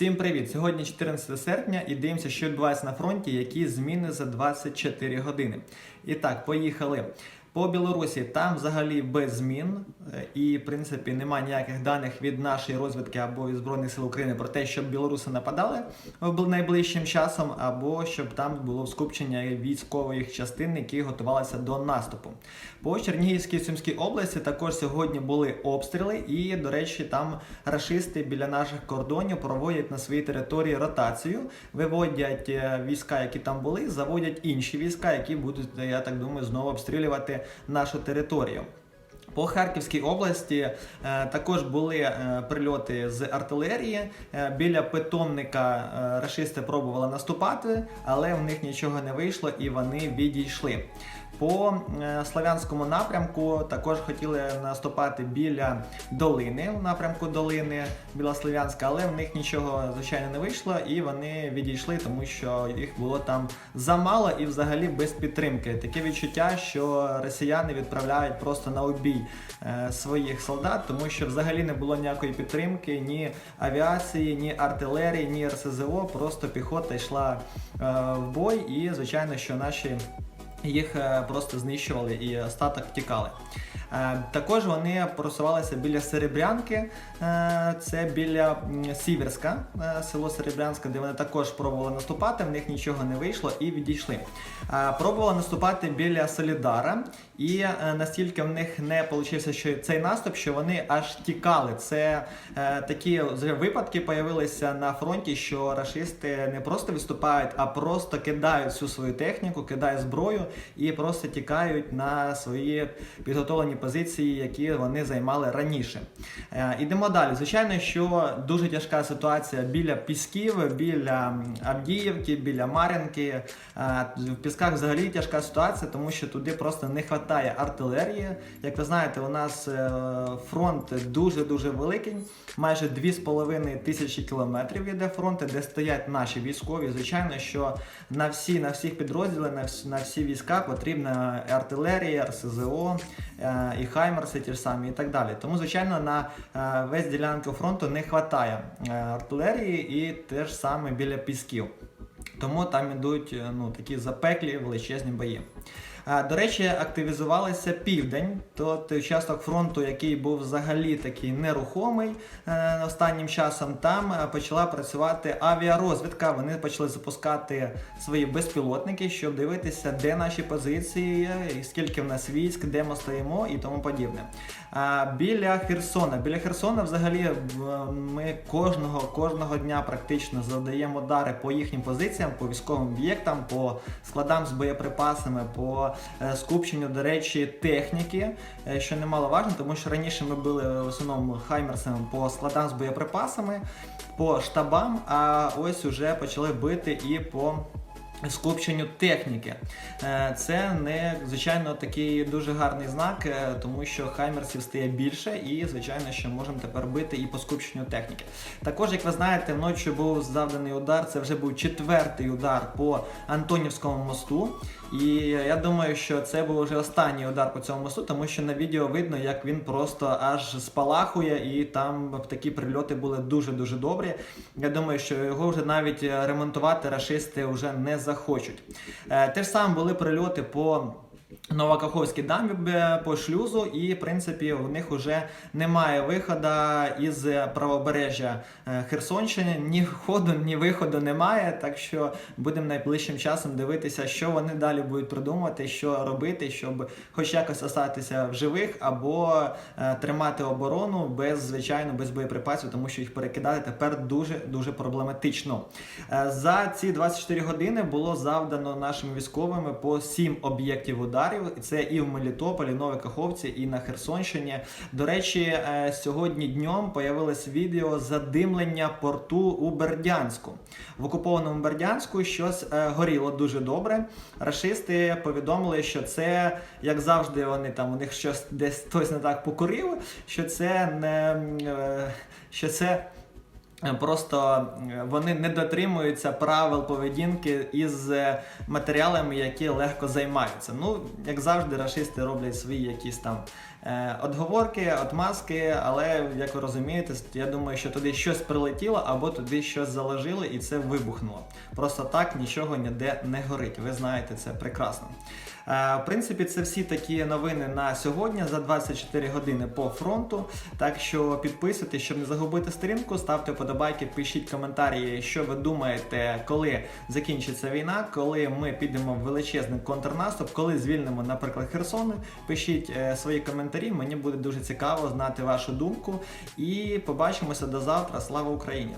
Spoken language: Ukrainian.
Всім привіт! Сьогодні 14 серпня і дивимося, що відбувається на фронті, які зміни за 24 години. І так, поїхали. По Білорусі там взагалі без змін, е, і в принципі немає ніяких даних від нашої розвідки або від Збройних сил України про те, щоб білоруси нападали найближчим часом, або щоб там було скупчення військових частин, які готувалися до наступу. По Чернігівській Сумській області також сьогодні були обстріли, і, до речі, там рашисти біля наших кордонів проводять на своїй території ротацію, виводять е, війська, які там були, заводять інші війська, які будуть, я так думаю, знову обстрілювати нашу територію. По Харківській області е, також були е, прильоти з артилерії. Е, біля питомника рашисти пробували наступати, але в них нічого не вийшло і вони відійшли. По е, Славянському напрямку також хотіли наступати біля долини, в напрямку долини біля Слов'янська, але в них нічого звичайно не вийшло, і вони відійшли, тому що їх було там замало і взагалі без підтримки. Таке відчуття, що росіяни відправляють просто на обій е, своїх солдат, тому що взагалі не було ніякої підтримки, ні авіації, ні артилерії, ні РСЗО. Просто піхота йшла е, в бой, і звичайно, що наші їх е, просто знищували і остаток втікали. Е, Також вони просувалися біля Серебрянки, е, це біля Сіверська, село Серебрянська, де вони також пробували наступати, в них нічого не вийшло і відійшли. Пробували наступати біля Солідара, і настільки в них не вийшло що цей наступ, що вони аж тікали. Це такі випадки появилися на фронті, що рашисти не просто виступають, а просто кидають всю свою техніку, кидають зброю і просто тікають на свої підготовлені позиції, які вони займали раніше. Е, Ідемо далі. Звичайно, що дуже тяжка ситуація біля Пісків, біля Авдіївки, біля Мар'їнки. Е, В Пісках взагалі тяжка ситуація, тому що туди просто не вистачає артилерії. Як ви знаєте, у нас е, фронт дуже-дуже великий, майже 2,5 тисячі кілометрів іде фронт, де стоять наші військові. Звичайно, що на всі, на всіх підрозділах, на всі, на всі війська потрібна артилерія, РСЗО е, і Хаймерси ті ж самі і так далі. Тому, звичайно, на е, весь ділянку фронту не вистачає е, артилерії і теж саме біля пісків. Тому там ідуть ну, такі запеклі величезні бої. Е, До речі, активізувалися південь, то той фронту, який був взагалі такий нерухомий е, останнім часом, там е, почала працювати авіарозвідка. Вони почали запускати свої безпілотники, щоб дивитися, де наші позиції, скільки в нас військ, де ми стоїмо і тому подібне. А біля Херсона. Біля Херсона взагалі ми кожного, кожного дня практично завдаємо удари по їхнім позиціям, по військовим об'єктам, по складам з боєприпасами, по е, скупченню, до речі, техніки, е, що немало важливо, тому що раніше ми били в основному хаймерсами по складам з боєприпасами, по штабам, а ось уже почали бити і по скупченню техніки. Е, Це не звичайно такий дуже гарний знак, е, тому що хаймерсів стає більше, і звичайно, що можемо тепер бити і по скупченню техніки. Також, як ви знаєте, вночі був завданий удар. Це вже був четвертий удар по Антонівському мосту. І я думаю, що це був вже останній удар по цьому мосту, тому що на відео видно, як він просто аж спалахує, і там такі прильоти були дуже дуже добрі. Я думаю, що його вже навіть ремонтувати рашисти вже не захочуть. Е, Те ж саме були прильоти по. Новокаховській дамбі по шлюзу, і в принципі в них вже немає виходу із правобережжя е, Херсонщини. Ні входу, ні виходу немає. Так що будемо найближчим часом дивитися, що вони далі будуть придумувати, що робити, щоб хоч якось остатися в живих, або е, тримати оборону без звичайно без боєприпасів, тому що їх перекидати тепер дуже дуже проблематично. Е, За ці 24 години було завдано нашими військовими по 7 об'єктів ударів. І Це і в Мелітополі, Новій Каховці, і на Херсонщині. До речі, е, сьогодні днем появилось відео задимлення порту у Бердянську. В окупованому Бердянську щось е, горіло дуже добре. Рашисти повідомили, що це, як завжди, вони там у них щось десь хтось не так покурив, що це не е, що це. Просто е, вони не дотримуються правил поведінки із е, матеріалами, які легко займаються. Ну, як завжди, рашисти роблять свої якісь там е, отговорки, отмазки, але як ви розумієте, я думаю, що туди щось прилетіло або туди щось заложили і це вибухнуло. Просто так нічого ніде не горить. Ви знаєте це прекрасно. Е, В принципі, це всі такі новини на сьогодні за 24 години по фронту. Так що підписуйтесь, щоб не загубити сторінку, ставте вподобайки, пишіть коментарі, що ви думаєте, коли закінчиться війна, коли ми підемо в величезний контрнаступ, коли звільнимо, наприклад, Херсон. Пишіть е, свої коментарі. Мені буде дуже цікаво знати вашу думку. І побачимося до завтра. Слава Україні!